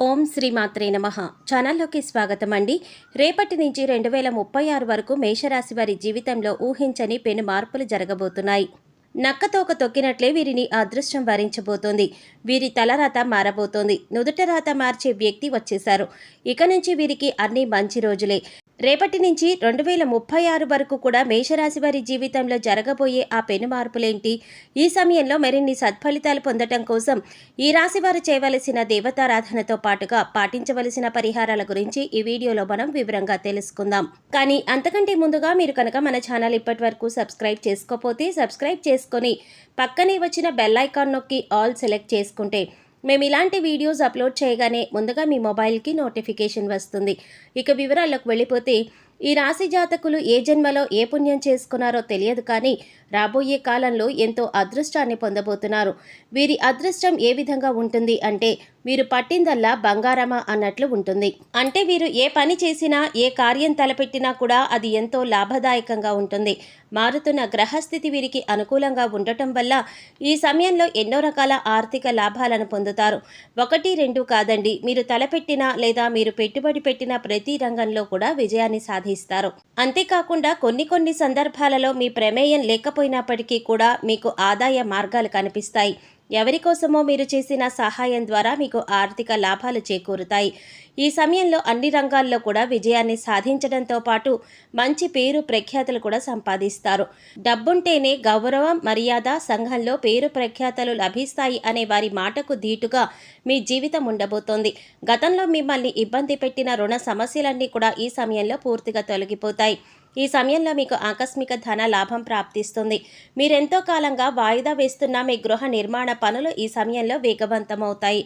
ఓం శ్రీ మాత్రే నమ. ఛానల్లోకి స్వాగతం అండి రేపటి నుంచి రెండు వేల ముప్పై ఆరు వరకు మేషరాశి వారి జీవితంలో ఊహించని పెను మార్పులు జరగబోతున్నాయి. నక్కతోక తొక్కినట్లే వీరిని అదృష్టం వరించబోతోంది. వీరి తలరాత మారబోతోంది. నుదుట రాత మార్చే వ్యక్తి వచ్చేశారు. ఇక నుంచి వీరికి అన్ని మంచి రోజులే. రేపటి నుంచి రెండు వేల ముప్పై ఆరు వరకు కూడా మేషరాశి వారి జీవితంలో జరగబోయే ఆ పెను మార్పులేంటి? ఈ సమయంలో మరిన్ని సత్ఫలితాలు పొందటం కోసం ఈ రాశి వారు చేయవలసిన దేవతారాధనతో పాటుగా పాటించవలసిన పరిహారాల గురించి ఈ వీడియోలో మనం వివరంగా తెలుసుకుందాం. కానీ అంతకంటే ముందుగా మీరు కనుక మన ఛానల్ ఇప్పటి వరకు సబ్స్క్రైబ్ చేసుకోకపోతే సబ్స్క్రైబ్ చేసుకొని పక్కనే వచ్చిన బెల్ ఐకాన్ నొక్కి ఆల్ సెలెక్ట్ చేసుకుంటే మేము ఇలాంటి వీడియోస్ అప్లోడ్ చేయగానే ముందుగా మీ మొబైల్కి నోటిఫికేషన్ వస్తుంది. ఇక వివరాల్లోకి వెళ్ళిపోతే ఈ రాశి జాతకులు ఏ జన్మలో ఏ పుణ్యం చేసుకున్నారో తెలియదు కానీ రాబోయే కాలంలో ఎంతో అదృష్టాన్ని పొందబోతున్నారు. వీరి అదృష్టం ఏ విధంగా ఉంటుంది అంటే వీరు పట్టిందల్లా బంగారమా అన్నట్లు ఉంటుంది. అంటే వీరు ఏ పని చేసినా ఏ కార్యం తలపెట్టినా కూడా అది ఎంతో లాభదాయకంగా ఉంటుంది. మారుతున్న గ్రహస్థితి వీరికి అనుకూలంగా ఉండటం వల్ల ఈ సమయంలో ఎన్నో రకాల ఆర్థిక లాభాలను పొందుతారు. ఒకటి రెండు కాదండి. మీరు తలపెట్టిన లేదా మీరు పెట్టుబడి పెట్టిన ప్రతి రంగంలో కూడా విజయాన్ని సాధిస్తారు. అంతేకాకుండా కొన్ని కొన్ని సందర్భాలలో మీ ప్రమేయం లేకపోయినప్పటికీ కూడా మీకు ఆదాయ మార్గాలు కనిపిస్తాయి. ఎవరి కోసమో మీరు చేసిన సహాయం ద్వారా మీకు ఆర్థిక లాభాలు చేకూరుతాయి. ఈ సమయంలో అన్ని రంగాల్లో కూడా విజయాన్ని సాధించడంతో పాటు మంచి పేరు ప్రఖ్యాతలు కూడా సంపాదిస్తారు. డబ్బుంటేనే గౌరవం మర్యాద సంఘంలో పేరు ప్రఖ్యాతలు లభిస్తాయి అనే వారి మాటకు ధీటుగా మీ జీవితం ఉండబోతోంది. గతంలో మిమ్మల్ని ఇబ్బంది పెట్టిన రుణ సమస్యలన్నీ కూడా ఈ సమయంలో పూర్తిగా తొలగిపోతాయి. ఈ సమయంలో మీకు ఆకస్మిక ధన లాభం ప్రాప్తిస్తుంది. మీరెంతో కాలంగా వాయిదా వేస్తున్న మీ గృహ నిర్మాణ పనులు ఈ సమయంలో వేగవంతమవుతాయి.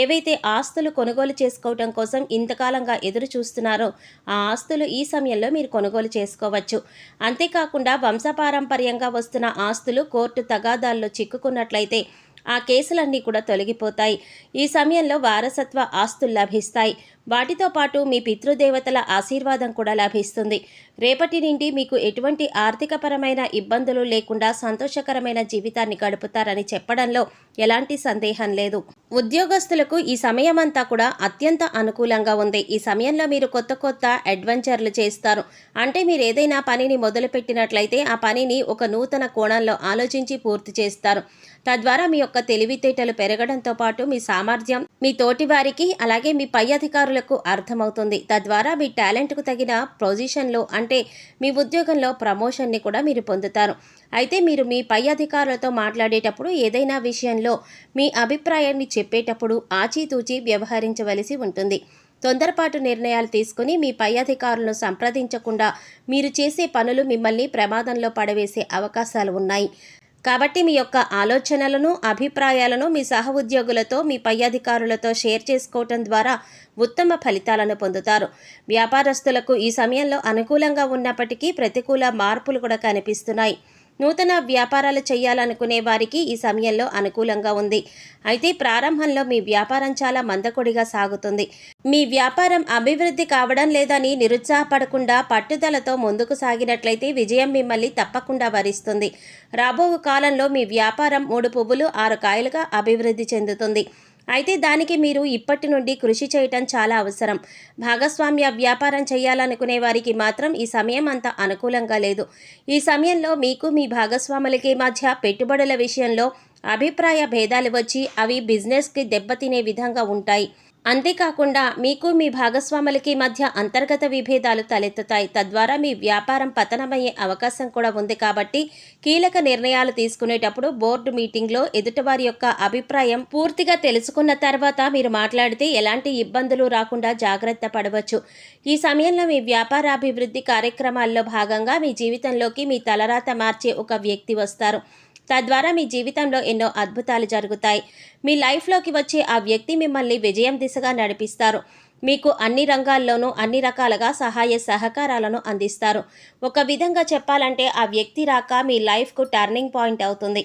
ఏవైతే ఆస్తులు కొనుగోలు చేసుకోవటం కోసం ఇంతకాలంగా ఎదురు చూస్తున్నారో ఆ ఆస్తులు ఈ సమయంలో మీరు కొనుగోలు చేసుకోవచ్చు. అంతేకాకుండా వంశపారంపర్యంగా వస్తున్న ఆస్తులు కోర్టు తగాదాల్లో చిక్కుకున్నట్లయితే ఆ కేసులన్నీ కూడా తొలగిపోతాయి. ఈ సమయంలో వారసత్వ ఆస్తులు లభిస్తాయి. వాటితో పాటు మీ పితృదేవతల ఆశీర్వాదం కూడా లభిస్తుంది. రేపటి నుండి మీకు ఎటువంటి ఆర్థికపరమైన ఇబ్బందులు లేకుండా సంతోషకరమైన జీవితాన్ని గడుపుతారని చెప్పడంలో ఎలాంటి సందేహం లేదు. ఉద్యోగస్తులకు ఈ సమయం అంతా కూడా అత్యంత అనుకూలంగా ఉంది. ఈ సమయంలో మీరు కొత్త కొత్త అడ్వెంచర్లు చేస్తారు. అంటే మీరు ఏదైనా పనిని మొదలుపెట్టినట్లయితే ఆ పనిని ఒక నూతన కోణంలో ఆలోచించి పూర్తి చేస్తారు. తద్వారా మీ యొక్క తెలివితేటలు పెరగడంతో పాటు మీ సామర్థ్యం మీ తోటి వారికి అలాగే మీ పై అధికారులకు అర్థమవుతుంది. తద్వారా మీ టాలెంట్కు తగిన పొజిషన్లో అంటే మీ ఉద్యోగంలో ప్రమోషన్ని కూడా మీరు పొందుతారు. అయితే మీరు మీ పై అధికారులతో మాట్లాడేటప్పుడు ఏదైనా విషయంలో మీ అభిప్రాయాన్ని చెప్పేటప్పుడు ఆచితూచి వ్యవహరించవలసి ఉంటుంది. తొందరపాటు నిర్ణయాలు తీసుకుని మీ పై అధికారులను సంప్రదించకుండా మీరు చేసే పనులు మిమ్మల్ని ప్రమాదంలో పడవేసే అవకాశాలు ఉన్నాయి. కాబట్టి మీ యొక్క ఆలోచనలను అభిప్రాయాలను మీ సహ ఉద్యోగులతో మీ పై అధికారులతో షేర్ చేసుకోవటం ద్వారా ఉత్తమ ఫలితాలను పొందుతారు. వ్యాపారస్తులకు ఈ సమయంలో అనుకూలంగా ఉన్నప్పటికీ ప్రతికూల మార్పులు కూడా కనిపిస్తున్నాయి. నూతన వ్యాపారాలు చేయాలనుకునే వారికి ఈ సమయంలో అనుకూలంగా ఉంది. అయితే ప్రారంభంలో మీ వ్యాపారం చాలా మందకొడిగా సాగుతుంది. మీ వ్యాపారం అభివృద్ధి కావడం లేదని నిరుత్సాహపడకుండా పట్టుదలతో ముందుకు సాగినట్లయితే విజయం మిమ్మల్ని తప్పకుండా వరిస్తుంది. రాబో కాలంలో మీ వ్యాపారం మూడు పువ్వులు ఆరు కాయలుగా అభివృద్ధి చెందుతుంది. అయితే దానికి మీరు ఇప్పటి నుండి కృషి చేయటం చాలా అవసరం. భాగస్వామ్య వ్యాపారం చేయాలనుకునే వారికి మాత్రం ఈ సమయం అంత అనుకూలంగా లేదు. ఈ సమయంలో మీకు మీ భాగస్వాములకి మధ్య పెట్టుబడుల విషయంలో అభిప్రాయ భేదాలు వచ్చి అవి బిజినెస్కి దెబ్బతినే విధంగా ఉంటాయి. అంతేకాకుండా మీకు మీ భాగస్వాములకి మధ్య అంతర్గత విభేదాలు తలెత్తుతాయి. తద్వారా మీ వ్యాపారం పతనమయ్యే అవకాశం కూడా ఉంది కాబట్టి కీలక నిర్ణయాలు తీసుకునేటప్పుడు బోర్డు మీటింగ్లో ఎదుటివారి యొక్క అభిప్రాయం పూర్తిగా తెలుసుకున్న తర్వాత మీరు మాట్లాడితే ఎలాంటి ఇబ్బందులు రాకుండా జాగ్రత్త పడవచ్చు. ఈ సమయంలో మీ వ్యాపారాభివృద్ధి కార్యక్రమాల్లో భాగంగా మీ జీవితంలోకి మీ తలరాత మార్చే ఒక వ్యక్తి వస్తారు. తద్వారా మీ జీవితంలో ఎన్నో అద్భుతాలు జరుగుతాయి. మీ లైఫ్లోకి వచ్చే ఆ వ్యక్తి మిమ్మల్ని విజయం దిశగా నడిపిస్తారు. మీకు అన్ని రంగాల్లోనూ అన్ని రకాలుగా సహాయ సహకారాలను అందిస్తారు. ఒక విధంగా చెప్పాలంటే ఆ వ్యక్తి రాక మీ లైఫ్కు టర్నింగ్ పాయింట్ అవుతుంది.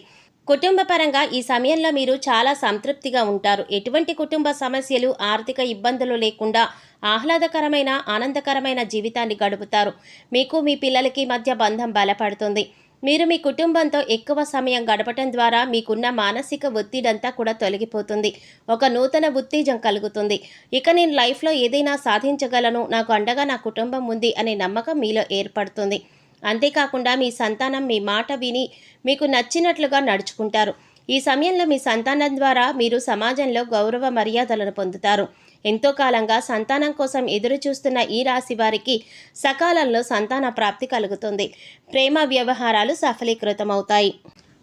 కుటుంబ పరంగా ఈ సమయంలో మీరు చాలా సంతృప్తిగా ఉంటారు. ఎటువంటి కుటుంబ సమస్యలు ఆర్థిక ఇబ్బందులు లేకుండా ఆహ్లాదకరమైన ఆనందకరమైన జీవితాన్ని గడుపుతారు. మీకు మీ పిల్లలకి మధ్య బంధం బలపడుతుంది. మీరు మీ కుటుంబంతో ఎక్కువ సమయం గడపటం ద్వారా మీకున్న మానసిక ఒత్తిడంతా కూడా తొలగిపోతుంది. ఒక నూతన ఉత్తేజం కలుగుతుంది. ఇక నేను లైఫ్లో ఏదైనా సాధించగలను నాకు అండగా నా కుటుంబం ఉంది అనే నమ్మకం మీలో ఏర్పడుతుంది. అంతేకాకుండా మీ సంతానం మీ మాట విని మీకు నచ్చినట్లుగా నడుచుకుంటారు. ఈ సమయంలో మీ సంతానం ద్వారా మీరు సమాజంలో గౌరవ మర్యాదలను పొందుతారు. ఎంతో కాలంగా సంతానం కోసం ఎదురు చూస్తున్న ఈ రాశి వారికి సకాలంలో సంతాన ప్రాప్తి కలుగుతుంది. ప్రేమ వ్యవహారాలు సఫలీకృతమవుతాయి.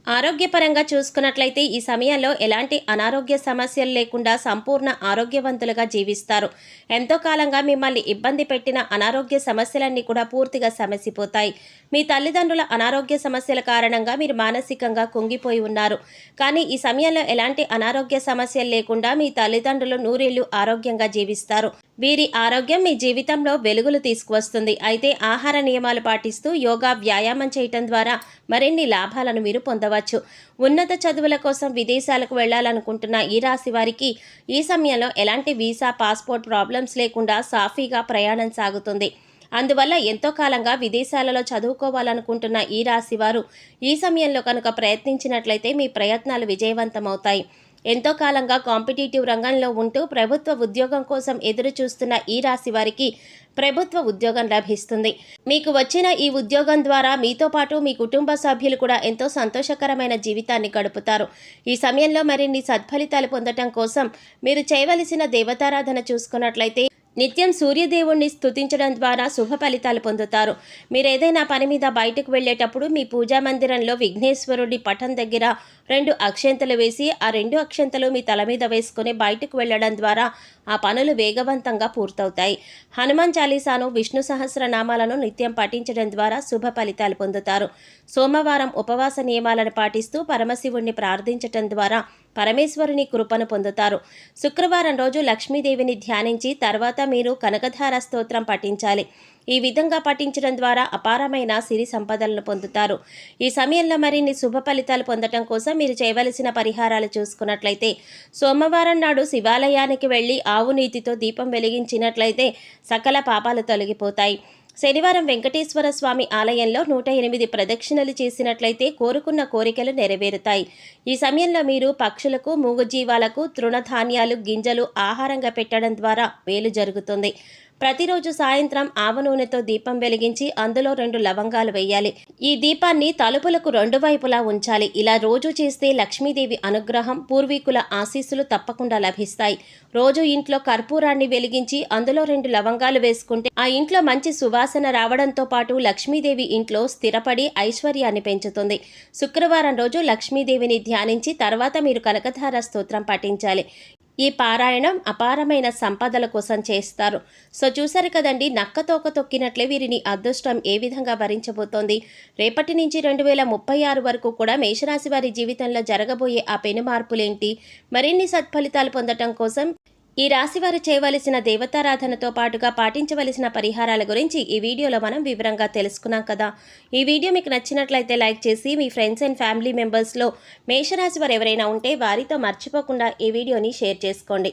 ఆరోగ్యపరంగా చూసుకున్నట్లయితే ఈ సమయంలో ఎలాంటి అనారోగ్య సమస్యలు లేకుండా సంపూర్ణ ఆరోగ్యవంతులుగా జీవిస్తారు. ఎంతో కాలంగా మిమ్మల్ని ఇబ్బంది పెట్టిన అనారోగ్య సమస్యలన్నీ కూడా పూర్తిగా సమసిపోతాయి. మీ తల్లిదండ్రుల అనారోగ్య సమస్యల కారణంగా మీరు మానసికంగా కుంగిపోయి ఉన్నారు. కానీ ఈ సమయంలో ఎలాంటి అనారోగ్య సమస్యలు లేకుండా మీ తల్లిదండ్రులు నూరేళ్ళు ఆరోగ్యంగా జీవిస్తారు. వీరి ఆరోగ్యం మీ జీవితంలో వెలుగులు తీసుకువస్తుంది. అయితే ఆహార నియమాలు పాటిస్తూ యోగా వ్యాయామం చేయటం ద్వారా మరిన్ని లాభాలను మీరు పొందవచ్చు. ఉన్నత చదువుల కోసం విదేశాలకు వెళ్ళాలనుకుంటున్న ఈ రాశి వారికి ఈ సమయంలో ఎలాంటి వీసా పాస్పోర్ట్ ప్రాబ్లమ్స్ లేకుండా సాఫీగా ప్రయాణం సాగుతుంది. అందువల్ల ఎంతో కాలంగా విదేశాలలో చదువుకోవాలనుకుంటున్న ఈ రాశి వారు ఈ సమయంలో కనుక ప్రయత్నించినట్లయితే మీ ప్రయత్నాలు విజయవంతమవుతాయి. ఎంతో కాలంగా కాంపిటేటివ్ రంగంలో ఉంటూ ప్రభుత్వ ఉద్యోగం కోసం ఎదురు చూస్తున్న ఈ రాశి వారికి ప్రభుత్వ ఉద్యోగం లభిస్తుంది. మీకు వచ్చిన ఈ ఉద్యోగం ద్వారా మీతో పాటు మీ కుటుంబ సభ్యులు కూడా ఎంతో సంతోషకరమైన జీవితాన్ని గడుపుతారు. ఈ సమయంలో మరిన్ని సత్ఫలితాలు పొందటం కోసం మీరు చేయవలసిన దేవతారాధన చూసుకున్నట్లయితే నిత్యం సూర్యదేవుణ్ణి స్థుతించడం ద్వారా శుభ ఫలితాలు పొందుతారు. మీరు ఏదైనా పని మీద బయటకు వెళ్ళేటప్పుడు మీ పూజా మందిరంలో విఘ్నేశ్వరుడి పటం దగ్గర రెండు అక్షంతలు వేసి ఆ రెండు అక్షంతలు మీ తల మీద వేసుకుని బయటకు వెళ్ళడం ద్వారా ఆ పనులు వేగవంతంగా పూర్తవుతాయి. హనుమాన్ చాలీసాను విష్ణు సహస్రనామాలను నిత్యం పఠించడం ద్వారా శుభ ఫలితాలు పొందుతారు. సోమవారం ఉపవాస నియమాలను పాటిస్తూ పరమశివుణ్ణి ప్రార్థించటం ద్వారా పరమేశ్వరుని కృపను పొందుతారు. శుక్రవారం రోజు లక్ష్మీదేవిని ధ్యానించి తర్వాత మీరు కనకధార స్తోత్రం పఠించాలి. ఈ విధంగా పఠించడం ద్వారా అపారమైన సిరి సంపదలను పొందుతారు. ఈ సమయంలో మరిన్ని శుభ ఫలితాలు పొందటం కోసం మీరు చేయవలసిన పరిహారాలు చూసుకున్నట్లయితే సోమవారం నాడు శివాలయానికి వెళ్ళి ఆవు నీతితో దీపం వెలిగించినట్లయితే సకల పాపాలు తొలగిపోతాయి. శనివారం వెంకటేశ్వర స్వామి ఆలయంలో నూట ఎనిమిది ప్రదక్షిణలు చేసినట్లయితే కోరుకున్న కోరికలు నెరవేరుతాయి. ఈ సమయంలో మీరు పక్షులకు మూగజీవాలకు తృణధాన్యాలు గింజలు ఆహారంగా పెట్టడం ద్వారా మేలు జరుగుతుంది. ప్రతిరోజు సాయంత్రం ఆవ నూనెతో దీపం వెలిగించి అందులో రెండు లవంగాలు వేయాలి. ఈ దీపాన్ని తలుపులకు రెండు వైపులా ఉంచాలి. ఇలా రోజు చేస్తే లక్ష్మీదేవి అనుగ్రహం పూర్వీకుల ఆశీస్సులు తప్పకుండా లభిస్తాయి. రోజు ఇంట్లో కర్పూరాన్ని వెలిగించి అందులో రెండు లవంగాలు వేసుకుంటే ఆ ఇంట్లో మంచి సువాసన రావడంతో పాటు లక్ష్మీదేవి ఇంట్లో స్థిరపడి ఐశ్వర్యాన్ని పెంచుతుంది. శుక్రవారం రోజు లక్ష్మీదేవిని ధ్యానించి తర్వాత మీరు కనకధార స్తోత్రం పఠించాలి. ఈ పారాయణం అపారమైన సంపదల కోసం చేస్తారు. సో చూసారు కదండి నక్కతోక తొక్కినట్లే వీరిని అదృష్టం ఏ విధంగా భరించబోతోంది. రేపటి నుంచి రెండు వేల ముప్పై ఆరు వరకు కూడా మేషరాశి వారి జీవితంలో జరగబోయే ఆ పెను మార్పులేంటి? మరిన్ని సత్ఫలితాలు పొందటం కోసం ఈ రాశి వారు చేయవలసిన దేవతారాధనతో పాటుగా పాటించవలసిన పరిహారాల గురించి ఈ వీడియోలో మనం వివరంగా తెలుసుకున్నాం కదా. ఈ వీడియో మీకు నచ్చినట్లయితే లైక్ చేసి మీ ఫ్రెండ్స్ అండ్ ఫ్యామిలీ మెంబర్స్లో మేషరాశి వారు ఎవరైనా ఉంటే వారితో మర్చిపోకుండా ఈ వీడియోని షేర్ చేసుకోండి.